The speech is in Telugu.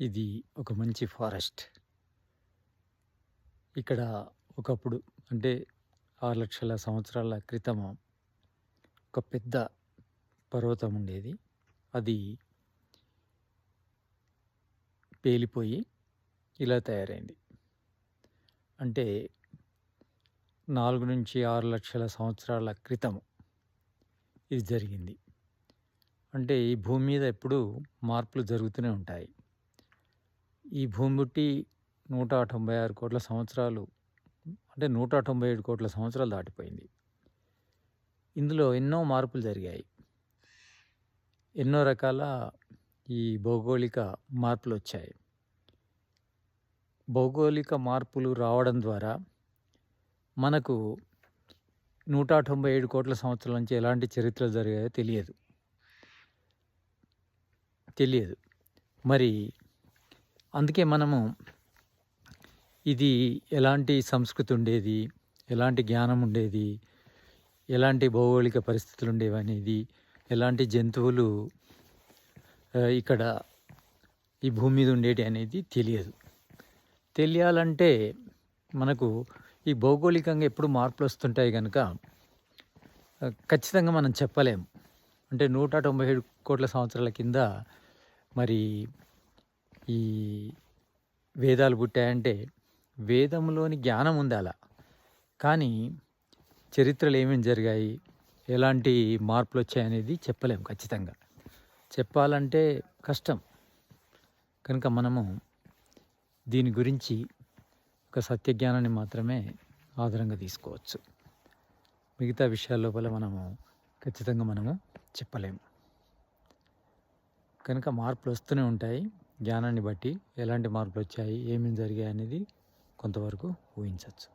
ఇది ఒక మంచి ఫారెస్ట్. ఇక్కడ ఒకప్పుడు అంటే ఆరు లక్షల సంవత్సరాల క్రితం ఒక పెద్ద పర్వతం ఉండేది. అది పేలిపోయి ఇలా తయారైంది. అంటే నాలుగు నుంచి ఆరు లక్షల సంవత్సరాల క్రితం ఇది జరిగింది. అంటే ఈ భూమి మీద ఎప్పుడూ మార్పులు జరుగుతూనే ఉంటాయి. ఈ భూమి పుట్టి నూట తొంభై ఆరు కోట్ల సంవత్సరాలు అంటే నూట తొంభై ఏడు కోట్ల సంవత్సరాలు దాటిపోయింది. ఇందులో ఎన్నో మార్పులు జరిగాయి. ఎన్నో రకాల ఈ భౌగోళిక మార్పులు వచ్చాయి. భౌగోళిక మార్పులు రావడం ద్వారా మనకు నూట తొంభై ఏడు కోట్ల సంవత్సరాల నుంచి ఎలాంటి చరిత్రలు జరిగాయో తెలియదు. తెలియదు. మరి అందుకే మనము ఇది ఎలాంటి సంస్కృతి ఉండేది ఎలాంటి జ్ఞానం ఉండేది ఎలాంటి భౌగోళిక పరిస్థితులు ఉండేవి అనేది ఎలాంటి జంతువులు ఇక్కడ ఈ భూమి మీద ఉండేటి అనేది తెలియదు. తెలియాలంటే మనకు ఈ భౌగోళికంగా ఎప్పుడు మార్పులు వస్తుంటాయి కనుక ఖచ్చితంగా మనం చెప్పలేం అంటే నూట తొంభై ఏడు కోట్ల సంవత్సరాల కింద మరి ఈ వేదాలు పుట్టాయంటే వేదంలోని జ్ఞానం ఉంది అలా. కానీ చరిత్రలు ఏమేమి జరిగాయి? ఎలాంటి మార్పులు వచ్చాయనేది చెప్పలేము ఖచ్చితంగా. చెప్పాలంటే కష్టం. కనుక మనము దీని గురించి ఒక సత్యజ్ఞానాన్ని మాత్రమే ఆధారంగా తీసుకోవచ్చు. మిగతా విషయాల లోపల మనము ఖచ్చితంగా మనము చెప్పలేము. కనుక మార్పులు వస్తూనే ఉంటాయి. జ్ఞానాన్ని బట్టి ఎలాంటి మార్పులు వచ్చాయి ఏమేమి జరిగాయి అనేది కొంతవరకు ఊహించవచ్చు.